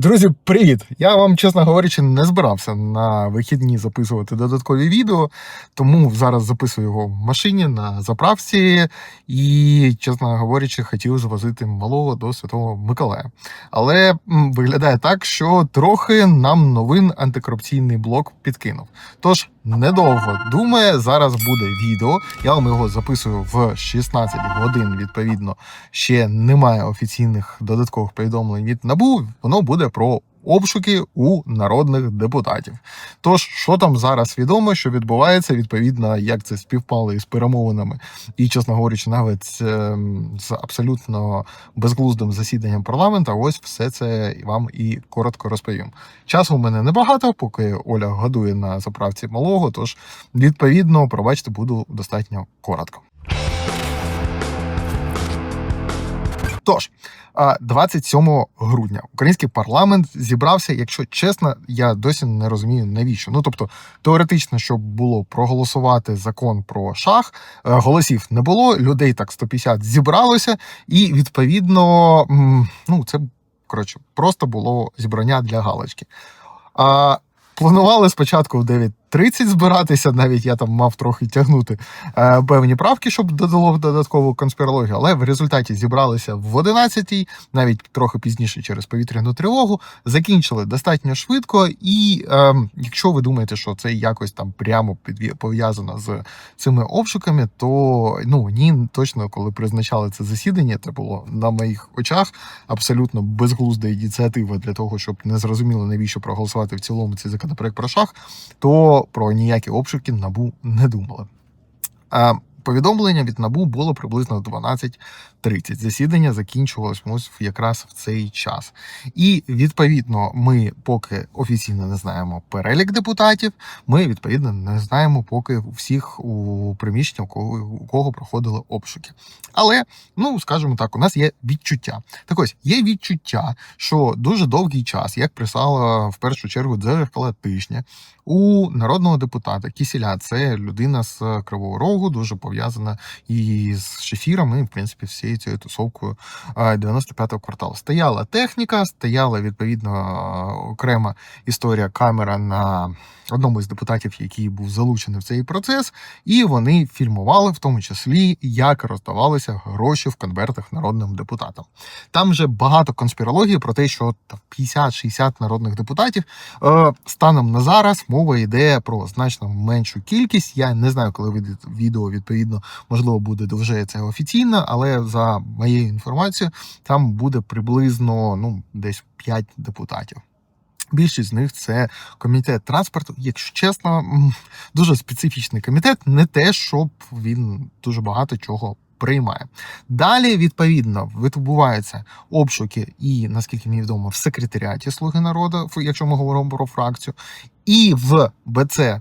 Друзі, привіт! Я вам, чесно говорячи, не збирався на вихідні записувати додаткові відео, тому зараз записую його в машині на заправці і, чесно говорячи, хотів завозити малого до Святого Миколая. Але виглядає так, що трохи нам новин антикорупційний блок підкинув. Тож недовго думає, зараз буде відео. Я вам його записую в 16 годин. Відповідно, ще немає офіційних додаткових повідомлень від НАБУ. Воно буде про обшуки у народних депутатів. Тож, що там зараз відомо, що відбувається, відповідно, як це співпало із перемовинами, і, чесно говорячи, навіть ем, з абсолютно безглуздим засіданням парламента, ось все це вам і коротко розповім. Часу у мене небагато, поки Оля годує на заправці малого. Тож, відповідно, пробачте, буду достатньо коротко. Тож, 27 грудня український парламент зібрався. Якщо чесно, я досі не розумію навіщо. Ну тобто, теоретично, щоб було проголосувати закон про шах, е, голосів не було. Людей так 150 зібралося, і відповідно, ну це коротше, просто було зібрання для галочки. А планували спочатку в 9.30 збиратися, навіть я там мав трохи тягнути е, певні правки, щоб додало додаткову конспірологію, але в результаті зібралися в 11-й, навіть трохи пізніше через повітряну тривогу, закінчили достатньо швидко. І е, якщо ви думаєте, що це якось там прямо пов'язано з цими обшуками, то ну ні, точно коли призначали це засідання, це було на моїх очах абсолютно безглузда ініціатива для того, щоб не зрозуміло навіщо проголосувати в цілому цей законопроект про шах, то про ніякі обшуки набу не думали. Повідомлення від набу було приблизно 12.30. Засідання закінчувалось ось якраз в цей час. І відповідно, ми поки офіційно не знаємо перелік депутатів. Ми відповідно не знаємо поки всіх у приміщенні, у кого, у кого проходили обшуки. Але ну скажімо так, у нас є відчуття. Так ось є відчуття, що дуже довгий час, як писала в першу чергу дзеркала тижня, у народного депутата Кісіля, це людина з Кривого Рогу, дуже пов'язана і з шефіром, і в принципі всією цією тусовкою 95-го кварталу. Стояла техніка, стояла відповідно окрема історія камера на одному із депутатів, який був залучений в цей процес, і вони фільмували в тому числі, як роздавалися гроші в конвертах народним депутатам. Там вже багато конспірології про те, що 50-60 народних депутатів. Е, станом на зараз мова йде про значно меншу кількість. Я не знаю, коли відео відповідно, можливо, буде вже це офіційно, але за моєю інформацією, там буде приблизно ну десь 5 депутатів. Більшість з них це комітет транспорту. Якщо чесно, дуже специфічний комітет, не те, щоб він дуже багато чого приймає. Далі, відповідно, відбуваються обшуки і, наскільки мені відомо, в секретаріаті Слуги народу, якщо ми говоримо про фракцію, і в БЦ е,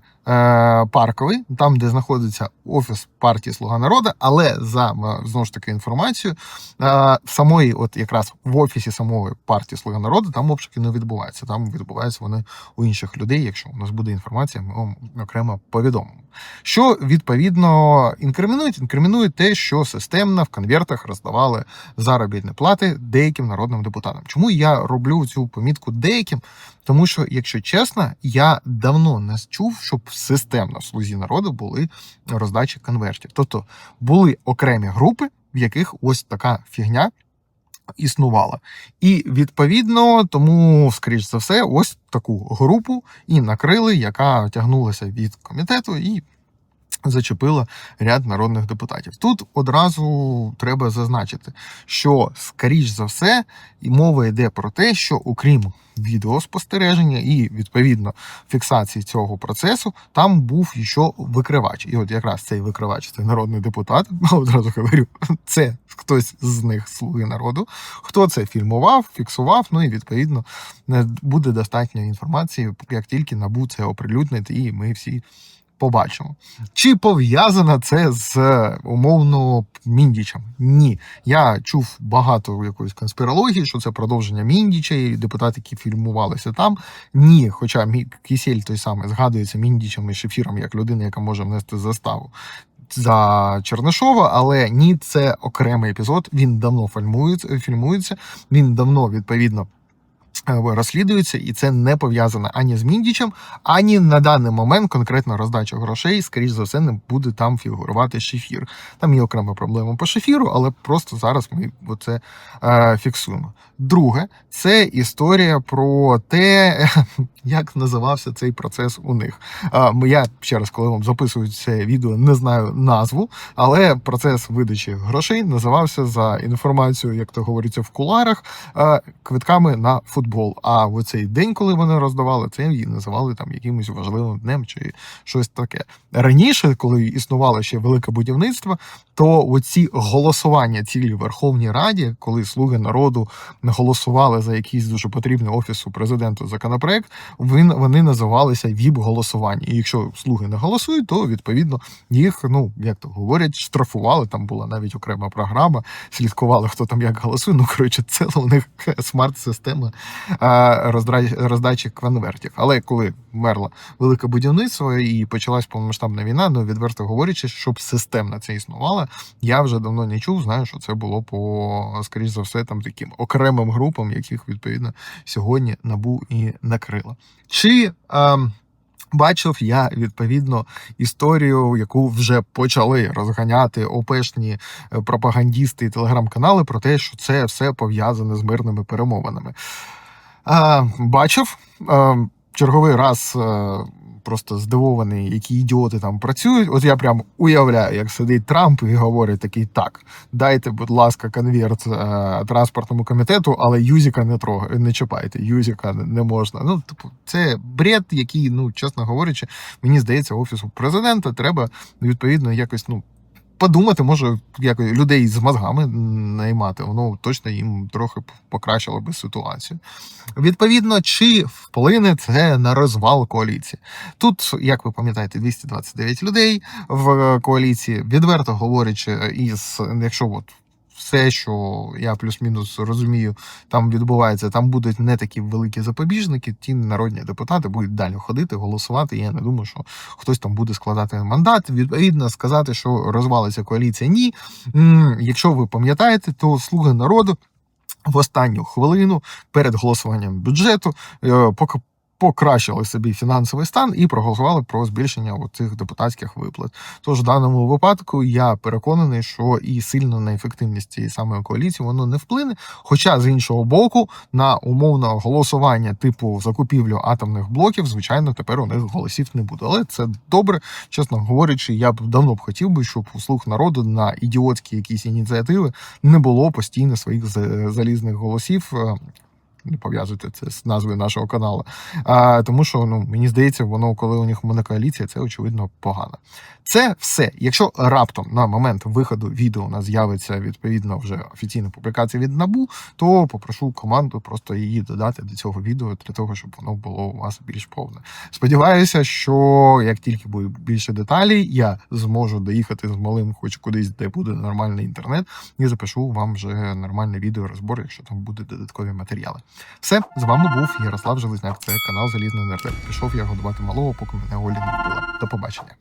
Парковий, там, де знаходиться офіс партії Слуга народу, але за знову ж таки інформацією, е, самої, от якраз в офісі самої партії Слуга народу, там обшуки не відбуваються. Там відбуваються вони у інших людей. Якщо у нас буде інформація, ми вам окремо повідомимо. Що відповідно інкримінують? Інкримінують те, що системно в конвертах роздавали заробітні плати деяким народним депутатам. Чому я роблю цю помітку деяким? Тому що, якщо чесно, я давно не чув, щоб системно в слузі народу були роздачі конвертів. Тобто були окремі групи, в яких ось така фігня існувала. І відповідно, тому, скоріш за все, ось таку групу і накрили, яка тягнулася від комітету і зачепила ряд народних депутатів. Тут одразу треба зазначити, що скоріш за все мова йде про те, що окрім відеоспостереження і відповідно фіксації цього процесу, там був ще викривач. І от якраз цей викривач, це народний депутат. Одразу говорю, це хтось з них слуги народу. Хто це фільмував, фіксував. Ну і відповідно не буде достатньо інформації, як тільки набу це оприлюднить, і ми всі побачимо. Чи пов'язано це з умовно Міндічем? Ні. Я чув багато якоїсь конспірології, що це продовження Міндіча, і депутати, які фільмувалися там. Ні, хоча Кісель той самий згадується Міндічем і Шефіром як людина, яка може внести заставу. За Чернишова, але ні, це окремий епізод. Він давно фільмується, фільмується. Він давно відповідно розслідується, і це не пов'язано ані з Міндічем, ані на даний момент конкретно роздача грошей, скоріш за все, не буде там фігурувати шефір. Там є окрема проблема по шефіру, але просто зараз ми це е, фіксуємо. Друге, це історія про те, як називався цей процес у них. Е, я ще раз, коли вам записую це відео, не знаю назву, але процес видачі грошей називався за інформацією, як то говориться в куларах, е, квитками на футбол. А в цей день, коли вони роздавали, це її називали там якимось важливим днем чи щось таке. Раніше, коли існувало ще велике будівництво, то оці голосування цілій Верховній Раді, коли слуги народу голосували за якийсь дуже потрібний офісу президенту законопроект, він- вони називалися ВІП-голосування. І якщо слуги не голосують, то відповідно їх, ну як то говорять, штрафували. Там була навіть окрема програма, слідкували, хто там як голосує. Ну коротше, це у них смарт-система роздачі конвертів. Але коли вмерло велике будівництво і почалась повномасштабна війна, ну відверто говорячи, щоб системно це існувало, я вже давно не чув. Знаю, що це було по скоріш за все там таким окремим групам, яких відповідно сьогодні набу і накрило. Чи ем, бачив я відповідно історію, яку вже почали розганяти опешні е, пропагандісти і телеграм-канали про те, що це все пов'язане з мирними перемовинами. Е, бачив е, черговий раз. Просто здивований, які ідіоти там працюють. От я прям уявляю, як сидить Трамп і говорить такий: так, дайте, будь ласка, конверт е, транспортному комітету, але Юзіка не трогай, не чіпайте. Юзіка не можна. Ну, типу, це бред, який, ну чесно говорячи, мені здається, офісу президента треба відповідно якось ну. Подумати, може, як людей з мозгами наймати, воно точно їм трохи покращило би ситуацію. Відповідно, чи вплине це на розвал коаліції? Тут, як ви пам'ятаєте, 229 людей в коаліції, відверто говорячи, із якщо от все, що я плюс-мінус розумію, там відбувається, там будуть не такі великі запобіжники. Ті народні депутати будуть далі ходити, голосувати. Я не думаю, що хтось там буде складати мандат. Відповідно, сказати, що розвалиться коаліція. Ні. Якщо ви пам'ятаєте, то слуги народу в останню хвилину перед голосуванням бюджету е, покращили собі фінансовий стан і проголосували про збільшення цих депутатських виплат. Тож в даному випадку я переконаний, що і сильно на ефективність цієї самої коаліції воно не вплине. Хоча з іншого боку, на умовне голосування типу закупівлю атомних блоків, звичайно, тепер у них голосів не буде. Але це добре, чесно говорячи, я б давно б хотів би, щоб у слуг народу на ідіотські якісь ініціативи не було постійно своїх за- залізних голосів. Не пов'язуйте це з назвою нашого каналу. А, тому що ну мені здається, воно, коли у них монокоаліція, це очевидно погано. Це все. Якщо раптом на момент виходу відео у нас з'явиться відповідно вже офіційна публікація від НАБУ, то попрошу команду просто її додати до цього відео для того, щоб воно було у вас більш повне. Сподіваюся, що як тільки буде більше деталей, я зможу доїхати з малим, хоч кудись, де буде нормальний інтернет, і запишу вам вже нормальний відеорозбор, якщо там будуть додаткові матеріали. Все, з вами був Ярослав Железняк. Це канал Залізний Нерде. Пішов я годувати малого, поки мене Оля не вбила. До побачення.